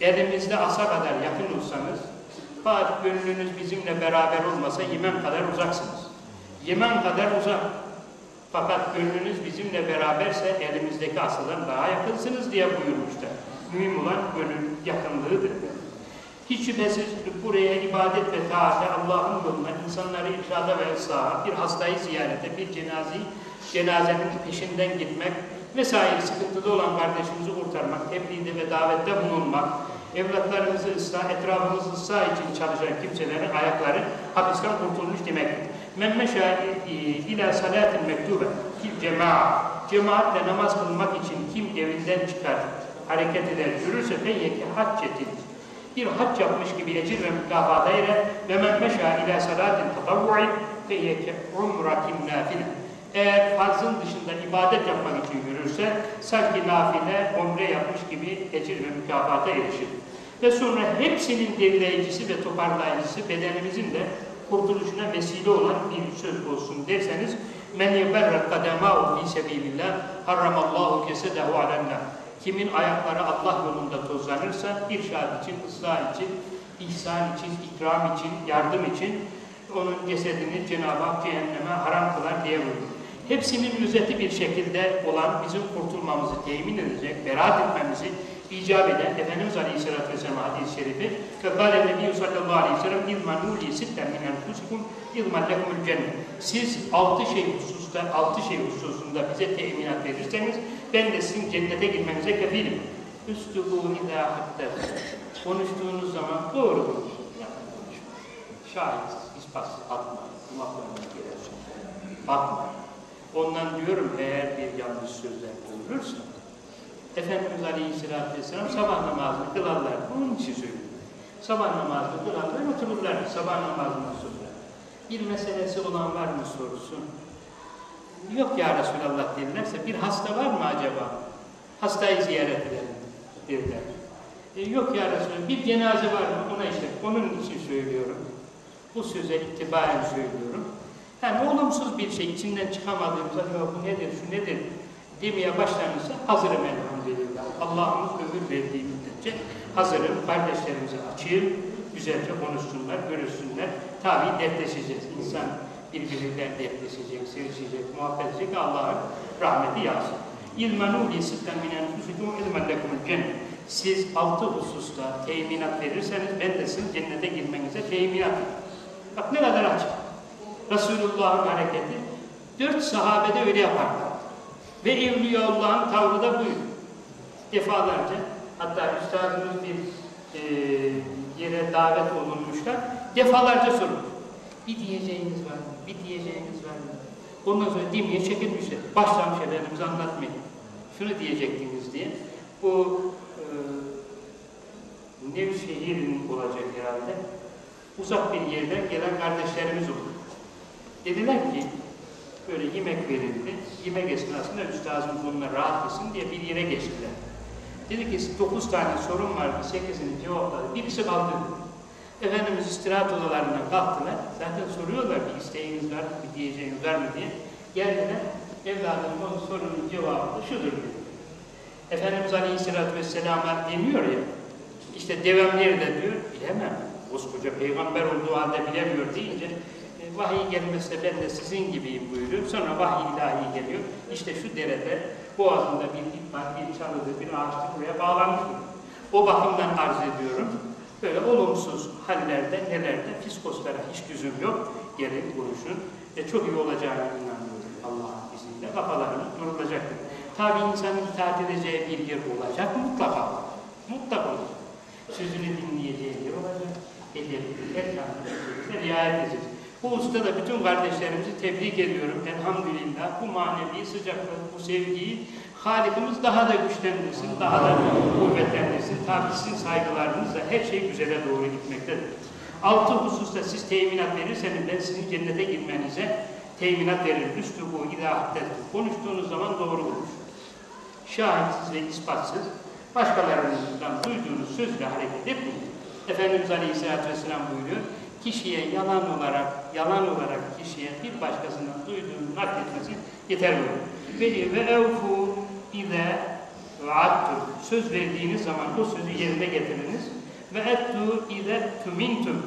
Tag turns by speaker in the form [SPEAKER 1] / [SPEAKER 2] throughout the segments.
[SPEAKER 1] elimizde asa kadar yakın olsanız, fakat gönlünüz bizimle beraber olmasa Yemen kadar uzaksınız. Yemen kadar uzak. Fakat gönlünüz bizimle beraberse elimizdeki asadan daha yakınsınız diye buyurmuşlar. Mühim olan gönül yakınlığıdır. Hiç şüphesiz buraya ibadet ve taate Allah'ın yoluna insanları irşada ve ıslaha, bir hastayı ziyarete, bir cenazeyi, cenazenin peşinden gitmek vesaire sıkıntıda olan kardeşimizi kurtarmak, tebliğde ve davette bulunmak, evlatlarımızı ıslah, etrafımızı ıslah için çalışan kimselerin ayakları hapisten kurtulmuş demektir. Men meşâ ila salatin mektube fil cema'a cemaatle namaz kılmak için kim evinden çıkar, hareket eder, yürürse feyyeke haccetin bir hac yapmış gibi ecir ve mükafata ere ve men meşâ ila salatin tatavvu'i feyyeke umratin nafile eğer farzın dışında ibadet yapmak için yürürse sanki nafile, umre yapmış gibi ecir ve mükafata erişir. Ve sonra hepsinin derileyicisi ve toparlayıcısı bedenimizin de kurtuluşuna vesile olan bir söz olsun derseniz men yeberre kademâhu fî sebîlillah harramallahu kesedehu alennâ Kimin ayakları Allah yolunda tozlanırsa irşad için, ıslah için, ihsan için, ikram için, yardım için onun cesedini Cenab-ı Hak cehenneme haram kılar diye buyuruyor. Hepsinin müzeti bir şekilde olan bizim kurtulmamızı temin edecek, beraat etmemizi icap eden Efendimiz Aleyhisselatü Vesselam hadis-i şerifi kâle Nebiyyü sallallahu aleyhi ve sellem ilmanû li sitten min enfusikum ilman lekumul cennet. Siz altı şey hususta, altı şey hususunda bize teminat verirseniz ben de sizin cennete girmenize kefilim. Üstübû idâ haddet. Konuştuğunuz zaman doğru konuşun. Şahit, ispatsız atma. Kulaklarına girersin. Bakma. Ondan diyorum eğer bir yanlış sözler buyurursa Efendimiz Aleyhisselatü Vesselam sabah namazını kılarlar. Onun için söylüyorum. Sabah namazını kılarlar, otururlar sabah namazından sonra. Bir meselesi olan var mı sorusun? Yok ya Resulallah derlerse bir hasta var mı acaba? Hastayı ziyaret edelim derler. E, yok ya Resulallah bir cenaze var mı? Ona işte onun için söylüyorum. Bu söze itibaren söylüyorum. Yani olumsuz bir şey içinden çıkamadığımızda bu nedir, şu nedir demeye başlanırsa hazırım elhamdülillah. Allah'ımız ömür verdiği müddetçe hazırım. Kardeşlerimize açayım. Güzelce konuşsunlar, görüşsünler. Tabi dertleşeceğiz. İnsan birbiriyle dertleşecek, sevişecek, muhabbet edecek. Allah'ın rahmeti yağsın. İlmenû li sitten minen fusikum ilmen lekumul. Siz altı hususta teminat verirseniz ben de sizin cennete girmenize teminat. Bak ne kadar açık. Resulullah'ın hareketi dört sahabede öyle yaparlar. Ve Evliyaullah'ın tavrı da buydu. Defalarca hatta üstadımız bir e, yere davet olunmuşlar. Defalarca sorulur. Bir diyeceğiniz var mı? Bir diyeceğiniz var mı? Ondan sonra dimye çekilmişler. Başlamış efendimiz anlatmayın. Şunu diyecektiniz diye. Bu e, Nevşehir'in olacak herhalde. Uzak bir yerden gelen kardeşlerimiz oldu. Dediler ki böyle yemek verildi. Yemek esnasında üstazımız onunla rahat etsin diye bir yere geçtiler. Dedi ki dokuz tane sorun vardı, sekizini cevapladı. Birisi kaldı. Efendimiz istirahat odalarından kalktılar. Zaten soruyorlar bir isteğiniz var mı, bir diyeceğiniz var mı diye. Geldiler. Evladım o sorunun cevabı şudur dedi. Efendimiz Aleyhisselatü Vesselam'a demiyor ya, işte devem nerede diyor, bilemem. Koskoca peygamber olduğu halde bilemiyor deyince vahiy gelmezse ben de sizin gibiyim buyuruyor. Sonra vahiy ilahi geliyor. İşte şu derede boğazında bir ip var, bir çalıdır, bir ağaçtır buraya bağlanmış. O bakımdan arz ediyorum. Böyle olumsuz hallerde, nelerde, fiskoslara hiç lüzum yok. Gelin konuşun. E, çok iyi olacağını inanıyorum Allah'ın izniyle. Kafalarınız durulacaktır. Tabi insanın itaat edeceği bir yer olacak mutlaka. Mutlaka olacak. Sözünü dinleyeceği yer olacak. Edebi, erkanına riayet edeceğiz. Bu usta da bütün kardeşlerimizi tebrik ediyorum. Elhamdülillah bu manevi sıcaklık, bu sevgiyi Halikimiz daha da güçlendirsin, daha da kuvvetlendirsin. Sizin saygılarınızla her şey güzele doğru gitmektedir. Altı hususta siz teminat verirseniz ben sizin cennete girmenize teminat veririm. Üstü bu, idâhadettir. Konuştuğunuz zaman doğru konuş. Şahitsiz ve ispatsız başkalarından duyduğunuz sözle hareket etmeyin. Efendimiz Aleyhisselatü Vesselam buyuruyor, kişiye yalan olarak, yalan olarak kişiye bir başkasından duyduğunu nakletmesi yeter buyuruyor. Ve ve evfu ile vaattum. Söz verdiğiniz zaman o sözü yerine getiriniz. Ve ettu ile tumintum.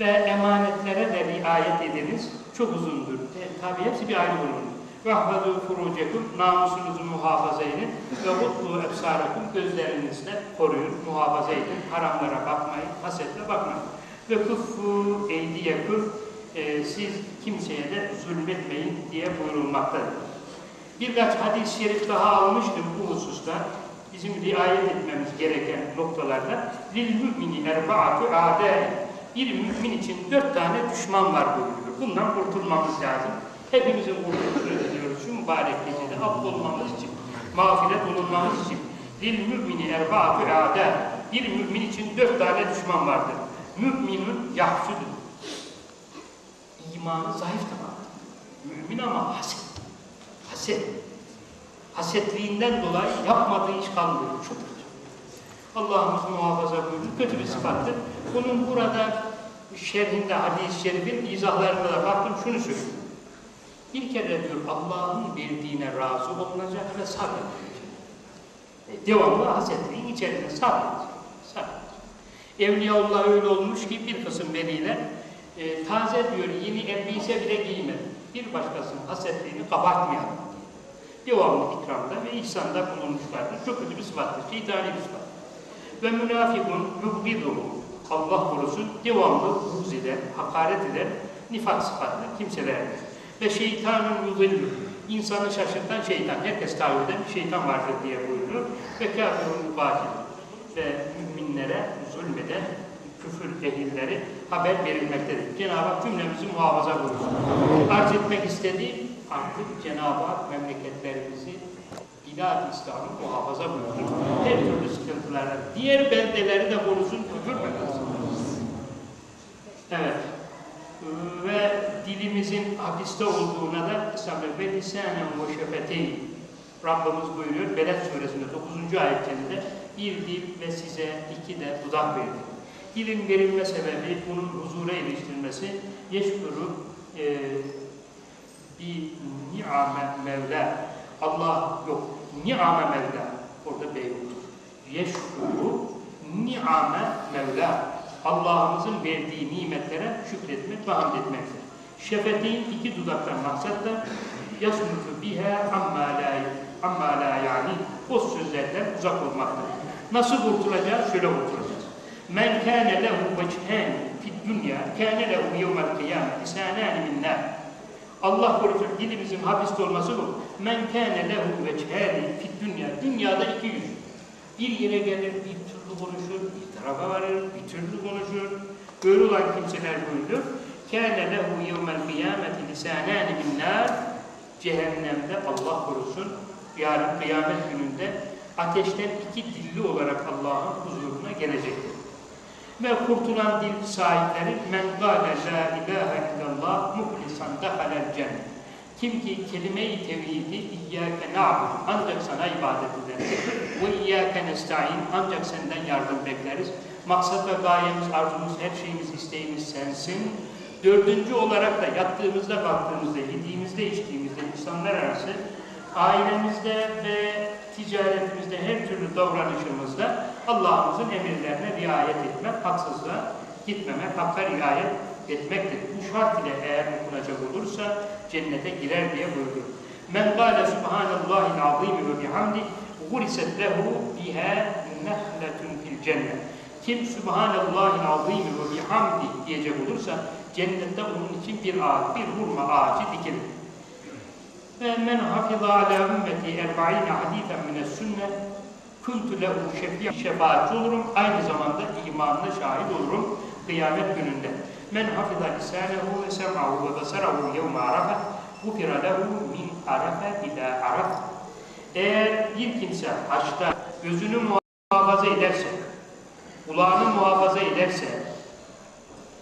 [SPEAKER 1] Ve emanetlere de riayet ediniz. Çok uzundur. E, tabi hepsi bir ayrı bulunur. Vahvadu furucekum, namusunuzu muhafaza edin. Ve mutlu efsarakum, gözlerinizle koruyun, muhafaza edin. Haramlara bakmayın, hasetle bakmayın. Ve kuffu eydiyekum, e, siz kimseye de zulmetmeyin diye buyurulmaktadır. Birkaç hadis-i şerif daha almıştım bu hususta. Bizim riayet etmemiz gereken noktalarda lil mümini erbaatü âdâi bir mümin için dört tane düşman var buyuruyor. Bundan kurtulmamız lazım. Hepimizin kurtuluşunu diliyoruz şu mübarek gecede affolmamız için, mağfiret olunmamız için. Lil mümini erbaatü âdâi bir mümin için dört tane düşman vardır. Müminun yahsudun. İmanı zayıf tamam. Mümin ama haset. Haset. Hasetliğinden dolayı yapmadığı iş kalmıyor. Çok kötü. Allah'ımız muhafaza buyurdu. Kötü bir sıfattır. Bunun burada şerhinde, hadis-i şerifin izahlarına da baktım şunu söylüyor. Bir kere diyor Allah'ın verdiğine razı olunacak ve sabredilecek. E, devamlı hasetliğin içerisinde sabredecek. Sabredecek. Evliyaullah öyle olmuş ki bir kısım veliler e, taze diyor yeni elbise bile giymedi. Bir başkasının hasetliğini kabartmayalım. Devamlı ikramda ve ihsanda bulunmuşlardır. Çok kötü bir sıfattır. Şeytani bir sıfat. Ve münafikun yubgiduhu. Allah korusun devamlı buğz eden, hakaret eden nifak sıfatlı kimselerdir. Ve şeytanın yudillu. İnsanı şaşırtan şeytan. Herkes tabi eden şeytan vardır diye buyuruyor. Ve kafirun batil. Ve müminlere zulmeden küfür ehilleri haber verilmektedir. Cenab-ı Hak cümlemizi muhafaza buyursun. Arz etmek istediğim artık Cenab-ı Hak memleketlerimizi bilad İslam'ı muhafaza buyursun. Her türlü sıkıntılarla. Diğer beldeleri de korusun, belası. Evet. Ve dilimizin hapiste olduğuna da sabır ve lisanen ve şefeteyn. Rabbimiz buyuruyor Beled suresinde 9. ayetinde bir dil ve size iki de dudak verdi. Dilin verilme sebebi bunun huzura iliştirilmesi yeşkuru e, bir ni'ame mevla. Allah yok. Ni'ame mevla. Orada beyhudur. Yeşkuru ni'ame mevla. Allah'ımızın verdiği nimetlere şükretmek ve hamd etmektir. Şefetin iki dudaktan maksat da biha amma la amma la yani o sözlerden uzak olmaktır. Nasıl kurtulacağız? Şöyle kurtulacağız. Men kâne lehu vechhâni fid dünya kâne lehu yevmel kıyamet lisânâni min nâr. Allah korusun dilimizin hapiste olması bu. Men kâne lehu vechhâni fid dünya. Dünyada iki yüz. Bir yere gelir, bir türlü konuşur, bir tarafa varır, bir türlü konuşur. Böyle olan kimseler buyuruyor. Kâne lehu yevmel kıyameti lisânâni min nâr. Cehennemde Allah korusun yarın kıyamet gününde ateşten iki dilli olarak Allah'ın huzuruna gelecektir. Ve kurtulan dil sahipleri men gâle la ilahe illallah muhlisan dehalel cennet. Kim ki kelime-i tevhidi İyyâke na'bud ancak sana ibadet ederiz. Ve İyyâke nesta'in ancak senden yardım bekleriz. Maksat ve gayemiz, arzumuz, her şeyimiz, isteğimiz sensin. Dördüncü olarak da yattığımızda, kalktığımızda, yediğimizde, içtiğimizde, insanlar arası ailemizde ve ticaretimizde, her türlü davranışımızda Allah'ımızın emirlerine riayet etmek, haksızlığa gitmemek, hakka riayet etmektir. Bu şart ile eğer okunacak olursa cennete girer diye buyuruyor. Men gâle subhanallahil azîmi ve bihamdi guriset lehu biha nehletun fil cennet. Kim subhanallahil azîmi ve bihamdi diyecek olursa cennette onun için bir ağaç, bir hurma ağacı dikilir. Ve men hafiza ala ümmeti erba'ine hadithen mine sünne kuntu lehu şefiyen şefaatçi olurum. Aynı zamanda imanına şahit olurum kıyamet gününde. Men hafiza lisanehu ve sem'ahu ve basarahu yevme arafe gufira lehu min arafe ila araf. Eğer bir kimse haçta gözünü muhafaza ederse, kulağını muhafaza ederse,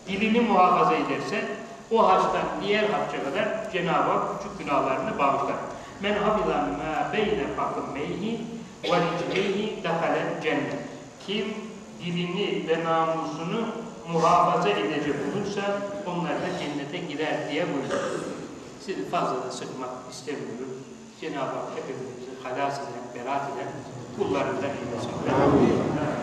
[SPEAKER 1] dilini muhafaza ederse, o haçtan diğer hacca kadar Cenab-ı Hak küçük günahlarını bağışlar. Men hafiza ma beyne fakımmeyhi ve ricleyhi dehalel cennet. Kim dilini ve namusunu muhafaza edecek olursa onlar da cennete girer diye buyuruyor. Sizi fazla da sıkmak istemiyorum. Cenab-ı Hak hepimizi halas eden beraat eden kullarından eylesin.
[SPEAKER 2] Amin.